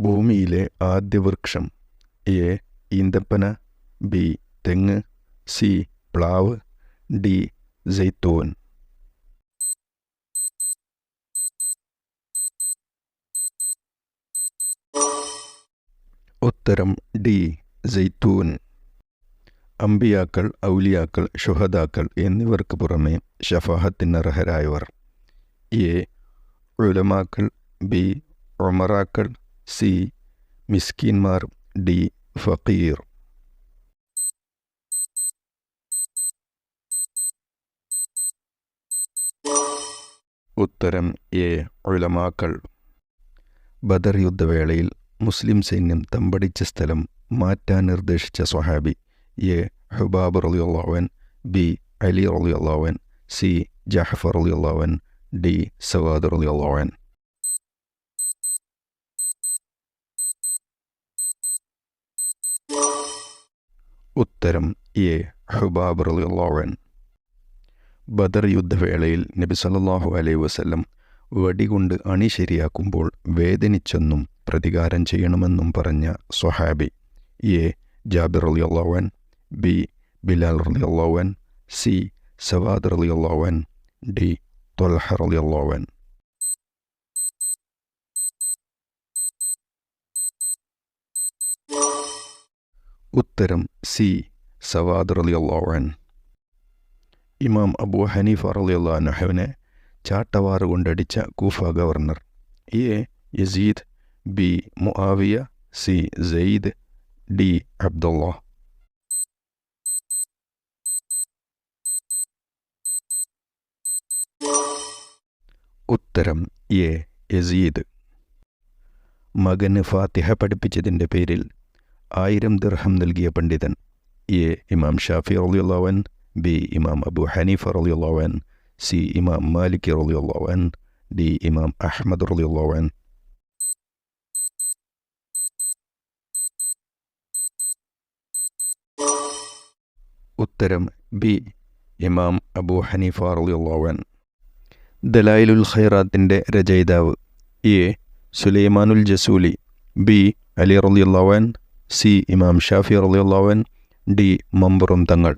ഭൂമിയിലെ ആദ്യ വൃക്ഷം എ ഈന്തപ്പന ബി തെങ്ങ് സി പ്ലാവ് ഡി ജയ്ത്തോൻ ഉത്തരം ഡി ജയ്ത്തൂൻ അമ്പിയാക്കൾ ഔലിയാക്കൾ ഷുഹദാക്കൾ എന്നിവർക്ക് പുറമെ ഷഫാഹത്തിനർഹരായവർ എ ഉലമാക്കൾ ബി ഒമറാക്കൾ സി മിസ്കിന്മാർ ഡി ഫക്കീർ. ഉത്തരം എ ഉലമാക്കൾ. ബദർ യുദ്ധവേളയിൽ മുസ്ലിം സൈന്യം തമ്പടിച്ച സ്ഥലം മാറ്റാൻ നിർദ്ദേശിച്ച സ്വഹാബി എ ഹുബാബ് റലിയുള്ളവൻ ബി അലി റലിയുള്ളവൻ സി ജഹഫർ റലിയുള്ളവൻ ഡി സവാദ് റളിയല്ലാവൻ ഉത്തരം എ. ഹുബാബ് റളിയല്ലാവൻ ബദർ യുദ്ധവേളയിൽ നബി സല്ലാഹു അലൈ വസല്ലം വടികൊണ്ട് അണി ശരിയാക്കുമ്പോൾ വേദനിച്ചെന്നും പ്രതികാരം ചെയ്യണമെന്നും പറഞ്ഞ സൊഹാബി എ. ജാബിർ അലി അള്ളാവൻ ബി. ബിലാൽ അലി അള്ളാവൻ സി. സവാദ് അലി അള്ളാവൻ ഡി. തൊൽഹർ അലി അള്ളാവൻ ഉത്തരം സി സവാദ് അലി അള്ളാവൻ ഇമാം അബു ഹനീഫ റലി അള്ളാഹുവിനെ ചാട്ടവാറ് കൊണ്ടടിച്ച Kufa governor. A. Yazid B. Muawiya C. Zaid D. Abdullah ഉത്തരം എ. യസീദ്. മകന് ഫാത്തിഹ പഠിപ്പിച്ചതിന്റെ പേരിൽ ആയിരം ദിർഹം നൽകിയ പണ്ഡിതൻ എ ഇമാം ഷാഫി റലിയുള്ളവൻ ബി ഇമാം അബു ഹനീഫ് റലിയുള്ളവൻ സി ഇമാം മാലിക് റലിയുള്ളവൻ ഡി ഇമാം അഹമ്മദ് റലിയുള്ളവൻ ഉത്തരം ബി ഇമാം അബു ഹനീഫ റലിയുള്ളവൻ ദലായിലുൽ ഖൈറാത്തിന്റെ രചയിതാവ് എ സുലൈമാനുൽ ജസൂലി ബി അലി റളിയല്ലാവൻ സി. ഇമാം ഷാഫി റലിയുള്ളവൻ ഡി. മമ്പുറം തങ്ങൾ.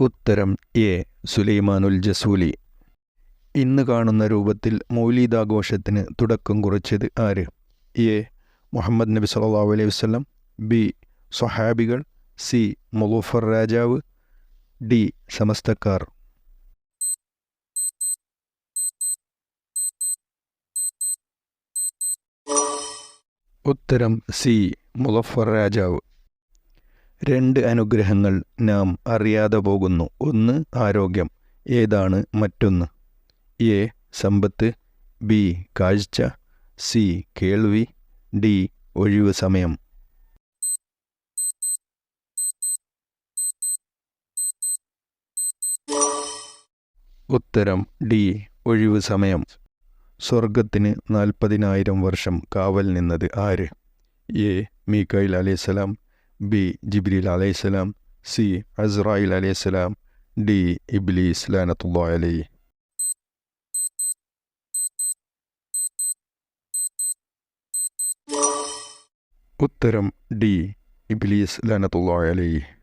ഉത്തരം എ. സുലൈമാനുൽ ജസൂലി. ഇന്ന് കാണുന്ന രൂപത്തിൽ മൗലീദാഘോഷത്തിന് തുടക്കം കുറിച്ചത് ആര്? എ. മുഹമ്മദ് നബി സല്ലല്ലാഹു അലൈഹി വസ്ലം ബി. സ്വഹാബികൾ. സി. മുലൂഫർ രാജാവ്. ഡി. സമസ്തക്കാർ. ഉത്തരം സി. മുലഫർ രാജാവ്. രണ്ട് അനുഗ്രഹങ്ങൾ നാം അറിയാതെ പോകുന്നു. ഒന്ന് ആരോഗ്യം. ഏതാണ് മറ്റൊന്ന്? എ സമ്പത്ത്. ബി കാഴ്ച. സി കേൾവി. ഡി ഒഴിവ് സമയം. ഉത്തരം ഡി ഒഴിവ് സമയം. സ്വർഗത്തിന് നാൽപ്പതിനായിരം വർഷം കാവൽ നിന്നത് ആര്? എ. മീക്കൈൽ അലൈഹിസ്സലാം ബി. ജിബ്രീൽ അലൈഹിസ്സലാം സി. അസ്രായിൽ അലൈഹിസ്സലാം ഡി. ഇബ്ലീസ് ലാനത്തുല്ലാ അലൈ ഉത്തരം ഡി. ഇബ്ലീസ് ലാനത്തുല്ലാ അലൈ